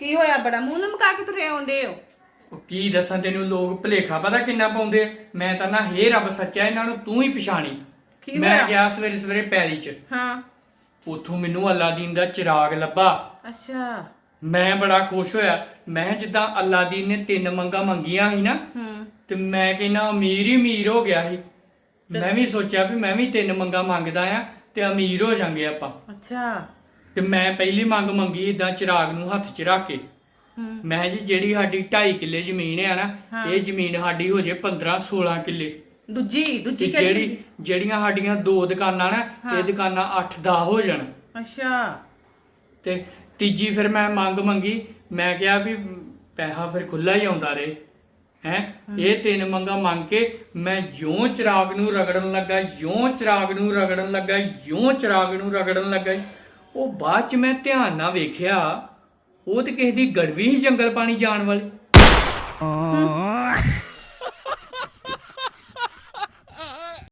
ਕੀ ਹੋਇਆ? ਬੜਾ ਮੂੰਹ ਲਮਕਾ ਕੇ ਤੁਰੇ ਆਉਂਦੇ ਹੋ? ਉਹ ਕੀ ਦੱਸਾਂ ਤੈਨੂੰ? ਲੋਕ ਭਲੇਖਾ ਪਤਾ ਕਿੰਨਾ ਪਾਉਂਦੇ ਆ? ਮੈਂ ਤਾਂ ਨਾ ਹੇ ਰੱਬ ਸੱਚਾ ਇਹਨਾਂ ਨੂੰ ਤੂੰ ਹੀ ਪਛਾਣੀ। ਮੈਂ ਹੋਇਆ? ਗਿਆ ਸਵੇਰੇ ਸਵੇਰੇ ਪੈਲੀ 'ਚ। ਹਾਂ। ਉਥੋਂ ਮੈਨੂੰ ਅਲਾਦੀਨ ਦਾ ਚਿਰਾਗ ਲੱਭਾ। ਅੱਛਾ। ਮੈਂ ਬੜਾ ਖੁਸ਼ ਹੋਇਆ। ਮੈਂ ਜਿੱਦਾਂ ਅਲਾਦੀਨ ਨੇ ਤਿੰਨ ਮੰਗਾ ਮੰਗੀਆਂ ਸੀ ਨਾ ਹੂੰ। ਤੇ ਮੈਂ ਕਹਿੰਦਾ ਅਮੀਰ ਹੀ ਅਮੀਰ ਹੋ ਗਿਆ ਸੀ। ਮੈਂ ਵੀ ਸੋਚਿਆ ਵੀ ਮੈਂ ਵੀ ਤਿੰਨ ਮੰਗਾ ਮੰਗਦਾ ਆ ਤੇ ਅਮੀਰ ਹੋ ਜਾਾਂਗੇ ਆਪਾਂ। ਅੱਛਾ। ਤੇ ਮੈਂ ਪਹਿਲੀ ਮੰਗ ਮੰਗੀ ਇਦਾਂ ਚਿਰਾਗ ਨੂੰ ਹੱਥ 'ਚ ਰੱਖ ਕੇ। ਮੈਂ ਜੀ ਜਿਹੜੀ ਸਾਡੀ 2.5 ਕਿੱਲੇ ਜ਼ਮੀਨ ਹੈ ਨਾ। ਇਹ ਜ਼ਮੀਨ ਸਾਡੀ ਹੋ ਜੇ 15 16 ਕਿੱਲੇ। ਦੂਜੀ ਤੇ ਦੂਜੀ ਕਿਹੜੀ? ਜਿਹੜੀ ਜਿਹੜੀਆਂ ਸਾਡੀਆਂ ਦੋ ਦੁਕਾਨਾਂ ਨਾ। ਇਹ ਦੁਕਾਨਾਂ 8-10 ਹੋ ਜਾਣ। ਅੱਛਾ। ਤੇ ਤੀਜੀ ਫਿਰ ਮੈਂ ਮੰਗ ਮੰਗੀ ਮੈਂ ਕਿਹਾ ਵੀ ਪੈਸਾ ਫਿਰ ਖੁੱਲਾ ਹੀ ਆਉਂਦਾ ਰਹੇ। ਹੈ? ਇਹ ਤਿੰਨ ਮੰਗਾ ਮੰਗ ਕੇ ਮੈਂ ਜਿਉਂ ਚਿਰਾਗ ਨੂੰ ਰਗੜਨ ਲੱਗਾ ਜਿਉਂ ਚਿਰਾਗ ਨੂੰ ਰਗੜਨ ਲੱਗਾ ਜਿਉਂ ਚਿਰਾਗ ਨੂੰ ਰਗੜਨ ਲੱਗਾ ਉਹ ਬਾਅਦ ਚ ਮੈਂ ਧਿਆਨ ਨਾਲ ਵੇਖਿਆ, ਉਹ ਤੇ ਕਿਸੇ ਦੀ ਗੜਵੀ ਹੀ ਜੰਗਲ ਪਾਣੀ ਜਾਣ ਵਾਲੀ।